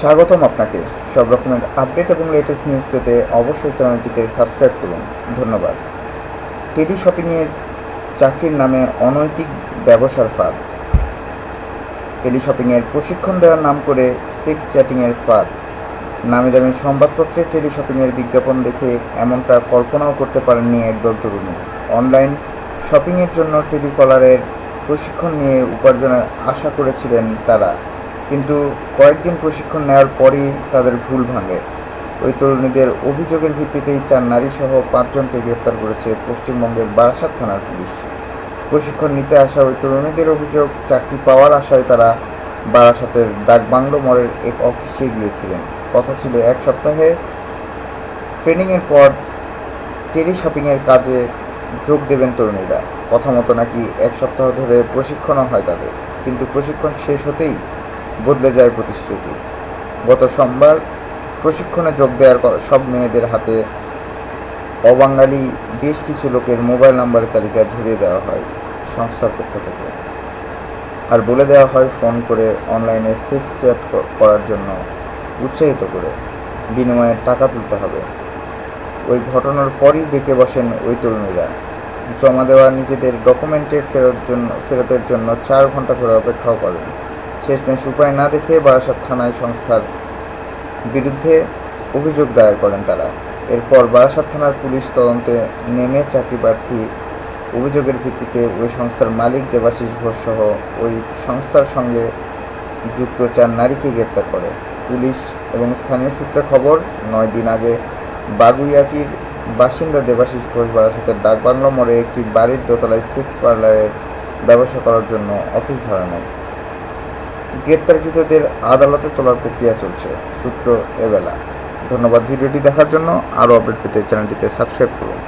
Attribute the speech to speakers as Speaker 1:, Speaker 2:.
Speaker 1: স্বাগতম আপনাকে। সব রকমের আপডেট এবং লেটেস্ট নিউজ পেতে অবশ্যই চ্যানেলটিকে সাবস্ক্রাইব করুন। ধন্যবাদ। টেলি শপিংয়ের চাকরির নামে অনৈতিক ব্যবসার ফাঁদ। টেলি শপিংয়ের প্রশিক্ষণ দেওয়ার নাম করে সেক্স চ্যাটিংয়ের ফাঁদ। নামি দামি সংবাদপত্রে টেলি শপিংয়ের বিজ্ঞাপন দেখে এমনটা কল্পনাও করতে পারেননি একদল তরুণী। অনলাইন শপিংয়ের জন্য টেলিকলারের প্রশিক্ষণ নিয়ে উপার্জনের আশা করেছিলেন তারা। কিন্তু কয়েকদিন প্রশিক্ষণ নেওয়ার পরই তাদের ভুল ভাঙে। ওই তরুণীদের অভিযোগের ভিত্তিতেই চার নারী সহ পাঁচজনকে গ্রেপ্তার করেছে পশ্চিমবঙ্গের বারাসাত থানার পুলিশ। প্রশিক্ষণ নিতে আসা ওই তরুণীদের অভিযোগ, চাকরি পাওয়ার আশায় তারা বারাসাতের ডাকবাংলো মোড়ের এক অফিসে গিয়েছিলেন। কথা ছিল এক সপ্তাহে। ট্রেনিংয়ের পর টেলি শপিংয়ের কাজে যোগ দেবেন তরুণীরা। কথা মতো নাকি এক সপ্তাহ ধরে প্রশিক্ষণও হয় তাদের। কিন্তু প্রশিক্ষণ শেষ হতেই বদলে যায় প্রতিশ্রুতি। গত সোমবার প্রশিক্ষণে যোগ দেওয়ার সব মেয়েদের হাতে অবাঙালি বেশ কিছু লোকের মোবাইল নাম্বারের তালিকা ধরিয়ে দেওয়া হয় সংস্থার পক্ষ থেকে। আর বলে দেওয়া হয় ফোন করে অনলাইনে সেক্স চ্যাট করার জন্য উৎসাহিত করে। বিনিময়ে টাকা তুলতে হবে। ওই ঘটনার পরই বেঁকে বসেন ওই তরুণীরা। জমা দেওয়া নিজেদের ডকুমেন্টের ফেরত জন্য, ফেরতের জন্য চার ঘণ্টা ধরে অপেক্ষাও করেন। শেষমেশ উপায় না দেখে বারাসাত থানায় সংস্থার বিরুদ্ধে অভিযোগ দায়ের করেন তারা। এরপর বারাসাত থানার পুলিশ তদন্তে নেমে চাকরি প্রার্থী অভিযোগের ভিত্তিতে ওই সংস্থার মালিক দেবাশিস ঘোষ সহ ওই সংস্থার সঙ্গে যুক্ত চার নারীকে গ্রেপ্তার করে। পুলিশ এবং স্থানীয় সূত্রে খবর, নয় দিন আগে বাগুইয়াটির বাসিন্দা দেবাশিস ঘোষ বারাসাতের ডাকবাংলো মোড়ে একটি বাড়ির দোতলায় সেক্স পার্লারের ব্যবসা করার জন্য অফিস ভাড়া নেয়। গ্রেপ্তারকৃতদের আদালতে তোলার প্রক্রিয়া চলছে। সূত্র এবেলা। ধন্যবাদ ভিডিওটি দেখার জন্য। আরও আপডেট পেতে চ্যানেলটিতে সাবস্ক্রাইব করুন।